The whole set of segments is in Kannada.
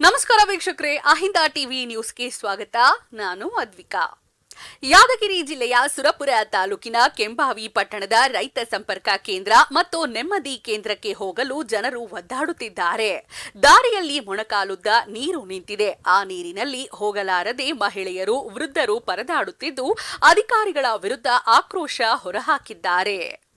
ನಮಸ್ಕಾರ ವೀಕ್ಷಕರೇ, ಅಹಿಂದ ಟಿವಿ ನ್ಯೂಸ್ಗೆ ಸ್ವಾಗತ. ನಾನು ಅದ್ವಿಕಾ. ಯಾದಗಿರಿ ಜಿಲ್ಲೆಯ ಸುರಪುರ ತಾಲೂಕಿನ ಕೆಂಬಾವಿ ಪಟ್ಟಣದ ರೈತ ಸಂಪರ್ಕ ಕೇಂದ್ರ ಮತ್ತು ನೆಮ್ಮದಿ ಕೇಂದ್ರಕ್ಕೆ ಹೋಗಲು ಜನರು ಒದ್ದಾಡುತ್ತಿದ್ದಾರೆ. ದಾರಿಯಲ್ಲಿ ಮೊಣಕಾಲುದ್ದ ನೀರು ನಿಂತಿದೆ. ಆ ನೀರಿನಲ್ಲಿ ಹೋಗಲಾರದೆ ಮಹಿಳೆಯರು ವೃದ್ಧರು ಪರದಾಡುತ್ತಿದ್ದು, ಅಧಿಕಾರಿಗಳ ವಿರುದ್ಧ ಆಕ್ರೋಶ ಹೊರಹಾಕಿದ್ದಾರೆ.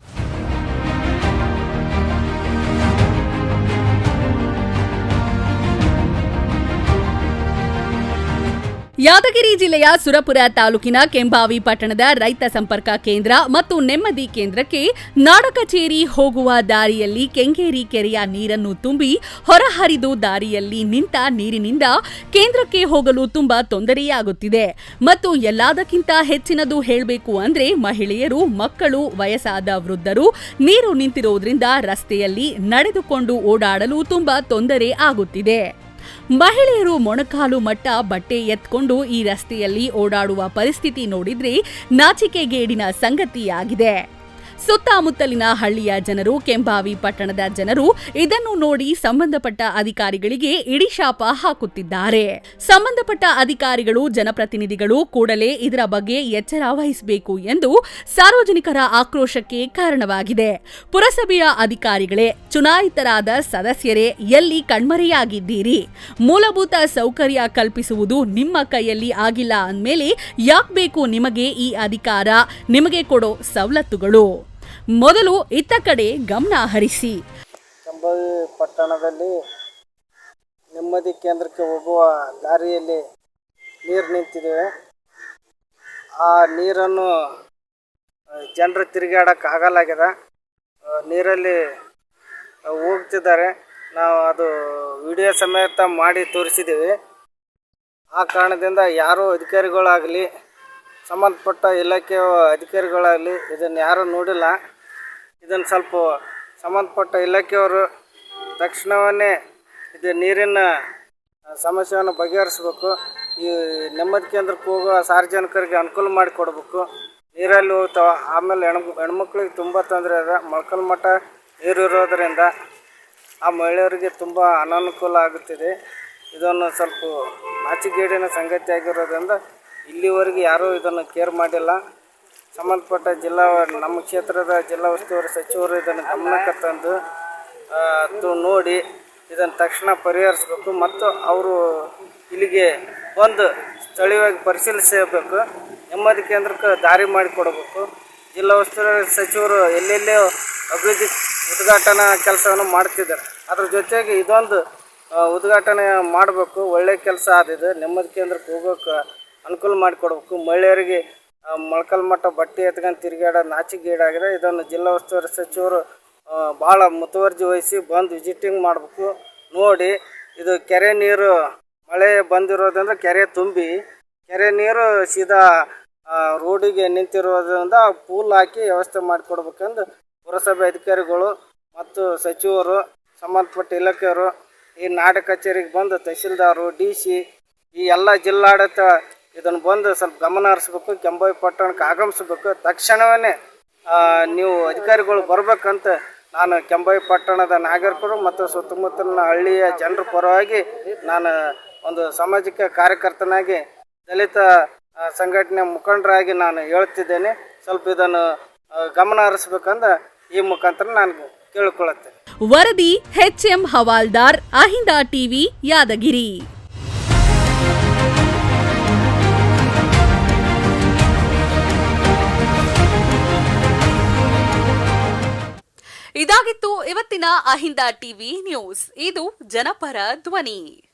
ಯಾದಗಿರಿ ಜಿಲ್ಲೆಯ ಸುರಪುರ ತಾಲೂಕಿನ ಕೆಂಬಾವಿ ಪಟ್ಟಣದ ರೈತ ಸಂಪರ್ಕ ಕೇಂದ್ರ ಮತ್ತು ನೆಮ್ಮದಿ ಕೇಂದ್ರಕ್ಕೆ ನಾಡ ಕಚೇರಿ ಹೋಗುವ ದಾರಿಯಲ್ಲಿ ಕೆಂಗೇರಿ ಕೆರೆಯ ನೀರನ್ನು ತುಂಬಿ ಹೊರಹರಿದು ದಾರಿಯಲ್ಲಿ ನಿಂತ ನೀರಿನಿಂದ ಕೇಂದ್ರಕ್ಕೆ ಹೋಗಲು ತುಂಬಾ ತೊಂದರೆಯಾಗುತ್ತಿದೆ. ಮತ್ತು ಎಲ್ಲದಕ್ಕಿಂತ ಹೆಚ್ಚಿನದು ಹೇಳಬೇಕು ಅಂದ್ರೆ ಮಹಿಳೆಯರು, ಮಕ್ಕಳು, ವಯಸ್ಸಾದ ವೃದ್ಧರು ನೀರು ನಿಂತಿರುವುದರಿಂದ ರಸ್ತೆಯಲ್ಲಿ ನಡೆದುಕೊಂಡು ಓಡಾಡಲು ತುಂಬಾ ತೊಂದರೆ ಆಗುತ್ತಿದೆ. ಮಹಿಳೆಯರು ಮೊಣಕಾಲು ಮಟ್ಟ ಬಟ್ಟೆ ಎತ್ಕೊಂಡು ಈ ರಸ್ತೆಯಲ್ಲಿ ಓಡಾಡುವ ಪರಿಸ್ಥಿತಿ ನೋಡಿದ್ರೆ ನಾಚಿಕೆಗೇಡಿನ ಸಂಗತಿಯಾಗಿದೆ. ಸುತ್ತಮುತ್ತಲಿನ ಹಳ್ಳಿಯ ಜನರು ಕೆಂಬಾವಿ ಪಟ್ಟಣದ ಜನರು ಇದನ್ನು ನೋಡಿ ಸಂಬಂಧಪಟ್ಟ ಅಧಿಕಾರಿಗಳಿಗೆ ಇಡಿಶಾಪ ಹಾಕುತ್ತಿದ್ದಾರೆ. ಸಂಬಂಧಪಟ್ಟ ಅಧಿಕಾರಿಗಳು, ಜನಪ್ರತಿನಿಧಿಗಳು ಕೂಡಲೇ ಇದರ ಬಗ್ಗೆ ಎಚ್ಚರ ವಹಿಸಬೇಕು ಎಂದು ಸಾರ್ವಜನಿಕರ ಆಕ್ರೋಶಕ್ಕೆ ಕಾರಣವಾಗಿದೆ. ಪುರಸಭೆಯ ಅಧಿಕಾರಿಗಳೇ, ಚುನಾಯಿತರಾದ ಸದಸ್ಯರೇ, ಎಲ್ಲಿ ಕಣ್ಮರೆಯಾಗಿದ್ದೀರಿ? ಮೂಲಭೂತ ಸೌಕರ್ಯ ಕಲ್ಪಿಸುವುದು ನಿಮ್ಮ ಕೈಯಲ್ಲಿ ಆಗಿಲ್ಲ ಅಂದಮೇಲೆ ಯಾಕ್ ಬೇಕು ನಿಮಗೆ ಈ ಅಧಿಕಾರ? ನಿಮಗೆ ಕೊಡೋ ಸವಲತ್ತುಗಳು. ಮೊದಲು ಇತ್ತ ಕಡೆ ಗಮನ ಹರಿಸಿ. ಕಂಬಳಿ ಪಟ್ಟಣದಲ್ಲಿ ನೆಮ್ಮದಿ ಕೇಂದ್ರಕ್ಕೆ ಹೋಗುವ ದಾರಿಯಲ್ಲಿ ನೀರು ನಿಂತಿದೆ. ಆ ನೀರನ್ನು ಜನರು ತಿರುಗಾಡಕ್ಕೆ ಆಗಲಾಗಿದೆ ನೀರಲ್ಲಿ ಹೋಗ್ತಿದ್ದಾರೆ. ನಾವು ಅದು ವಿಡಿಯೋ ಸಮೇತ ಮಾಡಿ ತೋರಿಸಿದ್ದೀವಿ. ಆ ಕಾರಣದಿಂದ ಯಾರೂ ಅಧಿಕಾರಿಗಳಾಗಲಿ ಸಂಬಂಧಪಟ್ಟ ಇಲಾಖೆ ಅಧಿಕಾರಿಗಳಾಗಲಿ ಇದನ್ನು ಯಾರೂ ನೋಡಿಲ್ಲ. ಇದನ್ನು ಸ್ವಲ್ಪ ಸಂಬಂಧಪಟ್ಟ ಇಲಾಖೆಯವರು ತಕ್ಷಣವನ್ನೇ ಇದು ನೀರಿನ ಸಮಸ್ಯೆಯನ್ನು ಬಗೆಹರಿಸ್ಬೇಕು. ಈ ನೆಮ್ಮದಿ ಕೇಂದ್ರಕ್ಕೆ ಹೋಗುವ ಸಾರ್ವಜನಿಕರಿಗೆ ಅನುಕೂಲ ಮಾಡಿಕೊಡ್ಬೇಕು ನೀರಲ್ಲಿ ಹೋಗ್ತಾವೆ, ಆಮೇಲೆ ಹೆಣ್, ಹೆಣ್ಮಕ್ಳಿಗೆ ತುಂಬ ತೊಂದರೆ ಇದೆ ಮೊಳಕಲ್ ಮಠ ನೀರು ಇರೋದರಿಂದ ಆ ಮಹಿಳೆಯರಿಗೆ ತುಂಬ ಅನಾನುಕೂಲ ಆಗುತ್ತಿದೆ. ಇದನ್ನು ಸ್ವಲ್ಪ ನಾಚಿಗೇಡಿನ ಸಂಗತಿ ಆಗಿರೋದ್ರಿಂದ ಇಲ್ಲಿವರೆಗೆ ಯಾರೂ ಇದನ್ನು ಕೇರ್ ಮಾಡಿಲ್ಲ. ಸಂಬಂಧಪಟ್ಟ ಜಿಲ್ಲಾ ನಮ್ಮ ಕ್ಷೇತ್ರದ ಜಿಲ್ಲಾ ಉಸ್ತುವಾರಿ ಸಚಿವರು ಇದನ್ನು ಗಮನಕ್ಕೆ ತಂದು ನೋಡಿ ಇದನ್ನು ತಕ್ಷಣ ಪರಿಹರಿಸಬೇಕು. ಮತ್ತು ಅವರು ಇಲ್ಲಿಗೆ ಬಂದು ಸ್ಥಳೀಯವಾಗಿ ಪರಿಶೀಲಿಸಬೇಕು. ನೆಮ್ಮದಿ ಕೇಂದ್ರಕ್ಕೆ ದಾರಿ ಮಾಡಿಕೊಡಬೇಕು. ಜಿಲ್ಲಾ ಉಸ್ತುವಾರಿ ಸಚಿವರು ಎಲ್ಲೆಲ್ಲೇ ಅಭಿವೃದ್ಧಿ ಉದ್ಘಾಟನಾ ಕೆಲಸವನ್ನು ಮಾಡ್ತಿದ್ದಾರೆ. ಅದ್ರ ಜೊತೆಗೆ ಇದೊಂದು ಉದ್ಘಾಟನೆ ಮಾಡಬೇಕು. ಒಳ್ಳೆಯ ಕೆಲಸ ಆದಿದೆ. ನೆಮ್ಮದಿ ಕೇಂದ್ರಕ್ಕೆ ಹೋಗೋಕೆ ಅನುಕೂಲ ಮಾಡಿಕೊಡ್ಬೇಕು. ಮಹಿಳೆಯರಿಗೆ ಮೊಳಕಲ್ ಮಟ್ಟ ಬಟ್ಟೆ ಎತ್ಕೊಂಡು ತಿರುಗಾಡೋ ನಾಚಿಗೇಡಾಗಿದೆ ಇದನ್ನು ಜಿಲ್ಲಾ ಉಸ್ತುವಾರಿ ಸಚಿವರು ಭಾಳ ಮುತುವರ್ಜಿ ವಹಿಸಿ ಬಂದು ವಿಸಿಟಿಂಗ್ ಮಾಡಬೇಕು. ನೋಡಿ, ಇದು ಕೆರೆ ನೀರು, ಮಳೆ ಬಂದಿರೋದ್ರಿಂದ ಕೆರೆ ತುಂಬಿ, ಕೆರೆ ನೀರು ಸೀದಾ ರೋಡಿಗೆ ನಿಂತಿರೋದ್ರಿಂದ ಪೂಲ್ ಹಾಕಿ ವ್ಯವಸ್ಥೆ ಮಾಡಿಕೊಡ್ಬೇಕೆಂದು ಪುರಸಭೆ ಅಧಿಕಾರಿಗಳು ಮತ್ತು ಸಚಿವರು, ಸಂಬಂಧಪಟ್ಟ ಇಲಾಖೆಯವರು ಈ ನಾಡ ಕಚೇರಿಗೆ ಬಂದು ತಹಸೀಲ್ದಾರು ಡಿ ಸಿ, ಈ ಎಲ್ಲ ಜಿಲ್ಲಾಡಳಿತ ಇದನ್ನು ಬಂದು ಸ್ವಲ್ಪ ಗಮನ ಹರಿಸ್ಬೇಕು ಕೆಂಬಾಯಿ ಪಟ್ಟಣಕ್ಕೆ ಆಗಮಿಸ್ಬೇಕು. ತಕ್ಷಣವೇ ನೀವು ಅಧಿಕಾರಿಗಳು ಬರಬೇಕಂತ ನಾನು ಕೆಂಬಾಯಿ ಪಟ್ಟಣದ ನಾಗರಿಕರು ಮತ್ತು ಸುತ್ತಮುತ್ತಲಿನ ಹಳ್ಳಿಯ ಜನರ ಪರವಾಗಿ ನಾನು ಒಂದು ಸಾಮಾಜಿಕ ಕಾರ್ಯಕರ್ತನಾಗಿ ದಲಿತ ಸಂಘಟನೆ ಮುಖಂಡರಾಗಿ ನಾನು ಹೇಳ್ತಿದ್ದೇನೆ ಸ್ವಲ್ಪ ಇದನ್ನು ಗಮನ ಹರಿಸ್ಬೇಕಂದ ಈ ಮುಖಾಂತರ ನಾನು ಕೇಳಿಕೊಳ್ಳುತ್ತೇನೆ. ವರದಿ ಎಂ ಹವಾಲ್ದಾರ್, ಅಹಿಂದ ಟಿವಿ, ಯಾದಗಿರಿ. ಇದಾಗಿತ್ತು ಇವತ್ತಿನ ಅಹಿಂದ ಟಿವಿ ನ್ಯೂಸ್. ಇದು ಜನಪರ ಧ್ವನಿ.